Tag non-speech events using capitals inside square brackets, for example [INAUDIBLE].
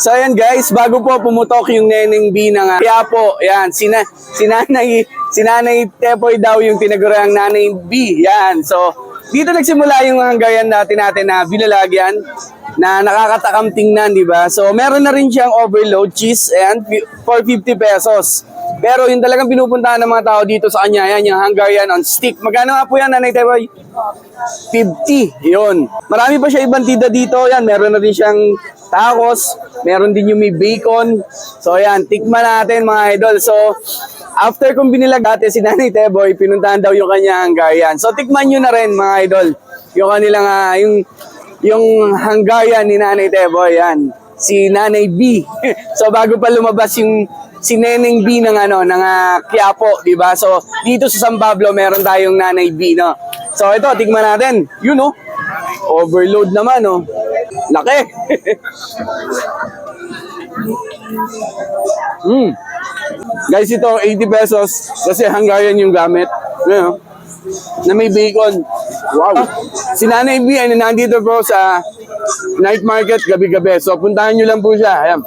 So ayan guys, bago po pumutok yung Neneng B ng uh, Quiapo, ayan, sina, sinanay, sinanay Tepoy daw yung tinaguriang Nanay B, yan. So, dito nagsimula yung hanggayan natin natin na bilalagyan na nakakatakam tingnan, di ba? So, meron na rin siyang overload cheese and for 50 pesos. Pero yung talagang pinupuntahan ng mga tao dito sa kanya, yan, yung Hungarian on stick. Magkano nga po yan, Nanay Tepoy? 50. Yun. Marami pa siya ibang tida dito. Yan, meron na din siyang tacos. Meron din yung may bacon. So, yan. Tikman natin, mga idol. So, after kong binilag dati si Nanay Teboy, pinuntahan daw yung kanya Hungarian. So, tikman nyo na rin, mga idol. Yung kanilang, ah, yung, yung Hungarian ni Nanay Teboy. Yan. Si Nanay B. [LAUGHS] so, bago pa lumabas yung si Neneng B ng ano ng ah, Quiapo, 'di ba? So dito sa San Pablo meron tayong Nanay B, no. So ito, tigman natin. Yun oh. Overload naman oh. Laki. [LAUGHS] mm. Guys, ito 80 pesos kasi Hungarian yung gamit. Ayan, oh. Na may bacon. Wow. Si Nanay B ay nandito po sa night market gabi-gabi. So puntahan nyo lang po siya. Ayan.